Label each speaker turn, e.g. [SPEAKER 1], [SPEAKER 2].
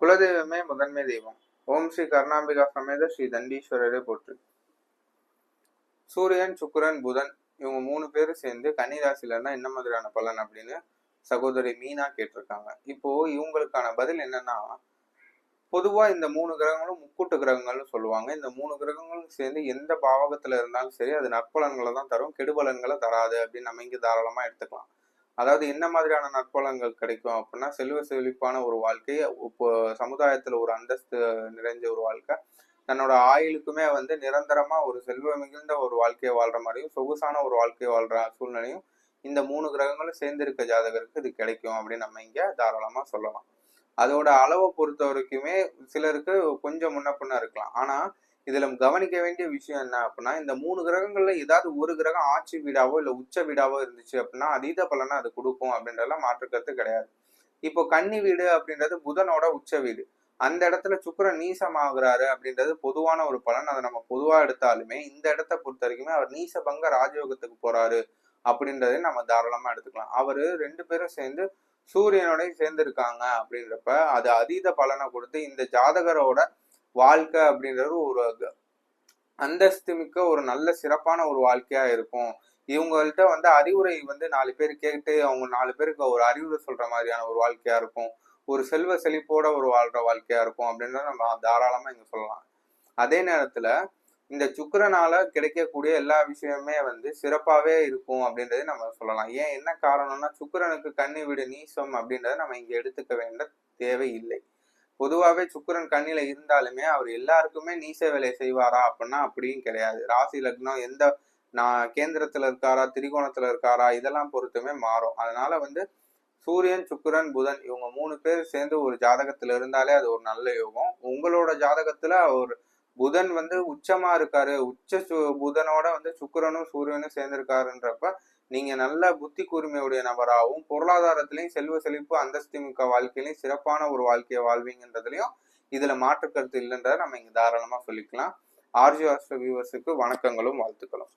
[SPEAKER 1] குலதெய்வமே முதன்மை தெய்வம். ஓம் ஸ்ரீ கருணாம்பிகா சமேத ஸ்ரீ தண்டீஸ்வரரே போற்று. சூரியன் சுக்கிரன் புதன் இவங்க மூணு பேரும் சேர்ந்து கன்னிராசில இருந்தா என்ன மாதிரியான பலன் அப்படின்னு சகோதரி மீனா கேட்டிருக்காங்க. இப்போ இவங்களுக்கான பதில் என்னன்னா பொதுவா இந்த மூணு கிரகங்களும் முக்கூட்டு கிரகங்கள்னு சொல்லுவாங்க. இந்த மூணு கிரகங்களும் சேர்ந்து எந்த பாவகத்துல இருந்தாலும் சரி அது நற்பலன்களை தான் தரும் கெடுபலன்களை தராது அப்படின்னு நம்ம இங்க தாராளமா எடுத்துக்கலாம். அதாவது என்ன மாதிரியான நற்பலங்கள் கிடைக்கும் அப்படின்னா செல்வ செழிப்பான ஒரு வாழ்க்கை இப்போ சமுதாயத்தில் ஒரு அந்தஸ்து நிறைஞ்ச ஒரு வாழ்க்கை தன்னோட ஆயுளுக்குமே வந்து நிரந்தரமா ஒரு செல்வ மிகுந்த ஒரு வாழ்க்கையை வாழ்ற மாதிரியும் சொகுசான ஒரு வாழ்க்கையை வாழ்ற சூழ்நிலையும் இந்த மூணு கிரகங்களும் சேர்ந்திருக்க ஜாதகருக்கு இது கிடைக்கும் அப்படின்னு நம்ம இங்க தாராளமா சொல்லலாம். அதோட அளவை பொறுத்த வரைக்குமே சிலருக்கு கொஞ்சம் முன்ன பின்ன இருக்கலாம். ஆனா இதுல கவனிக்க வேண்டிய விஷயம் என்ன அப்படின்னா இந்த மூணு கிரகங்கள்ல ஏதாவது ஒரு கிரகம் ஆட்சி வீடாவோ இல்ல உச்ச வீடாவோ இருந்துச்சு அப்படின்னா அதீத பலனை அது கொடுக்கும் அப்படின்றதெல்லாம் மாற்றுக்கிறது கிடையாது. இப்போ கன்னி வீடு அப்படின்றது புதனோட உச்ச வீடு. அந்த இடத்துல சுக்கரன் நீசமாகிறாரு அப்படின்றது பொதுவான ஒரு பலன். அதை நம்ம பொதுவா எடுத்தாலுமே இந்த இடத்த பொறுத்த வரைக்குமே அவர் நீசபங்க ராஜயோகத்துக்கு போறாரு அப்படின்றதே நம்ம தாராளமா எடுத்துக்கலாம். அவரு ரெண்டு பேரும் சேர்ந்து சூரியனோடய சேர்ந்திருக்காங்க அப்படின்றப்ப அது அதீத பலனை கொடுத்து இந்த ஜாதகரோட வாழ்க்கை அப்படின்றது ஒரு அந்தஸ்து மிக்க ஒரு நல்ல சிறப்பான ஒரு வாழ்க்கையா இருக்கும். இவங்கள்ட்ட வந்து அறிவுரை வந்து நாலு பேர் கேட்டு அவங்க நாலு பேருக்கு ஒரு அறிவுரை சொல்ற மாதிரியான ஒரு வாழ்க்கையா இருக்கும். ஒரு செல்வ செழிப்போட ஒரு வாழ்ற வாழ்க்கையா இருக்கும் அப்படின்றத நம்ம தாராளமா இங்க சொல்லலாம். அதே நேரத்துல இந்த சுக்கரனால கிடைக்கக்கூடிய எல்லா விஷயமே வந்து சிறப்பாவே இருக்கும் அப்படின்றத நம்ம சொல்லலாம். ஏன் என்ன காரணம்னா சுக்கரனுக்கு கண்ணி விடு நீசம் அப்படின்றத நம்ம இங்க எடுத்துக்க வேண்டிய தேவை இல்லை. பொதுவாகவே சுக்கரன் கண்ணில இருந்தாலுமே அவர் எல்லாருக்குமே நீச வேலை செய்வாரா அப்படின்னா அப்படியும் கிடையாது. ராசி லக்னம் எந்த நான் கேந்திரத்துல இருக்காரா திரிகோணத்துல இருக்காரா இதெல்லாம் பொறுத்துமே மாறும். அதனால வந்து சூரியன் சுக்கிரன் புதன் இவங்க மூணு பேர் சேர்ந்து ஒரு ஜாதகத்துல இருந்தாலே அது ஒரு நல்ல யோகம். உங்களோட ஜாதகத்துல ஒரு புதன் வந்து உச்சமா இருக்காரு. உச்ச சு- புதனோட வந்து சுக்கிரனும் சூரியனும் சேர்ந்திருக்காருன்றப்ப நீங்க நல்ல புத்தி கூர்மையுடைய நபராகவும் பொருளாதாரத்திலையும் செல்வ செழிப்பு அந்தஸ்திமுக வாழ்க்கையிலையும் சிறப்பான ஒரு வாழ்க்கையை வாழ்வீங்கன்றதுலயும் இதுல மாற்று கருத்து இல்லைன்றதை நம்ம இங்க தாராளமா சொல்லிக்கலாம். ஆர்ஜி ஆஸ்ட்ரோ வியூவர்ஸுக்கு வணக்கங்களும் வாழ்த்துக்களும்.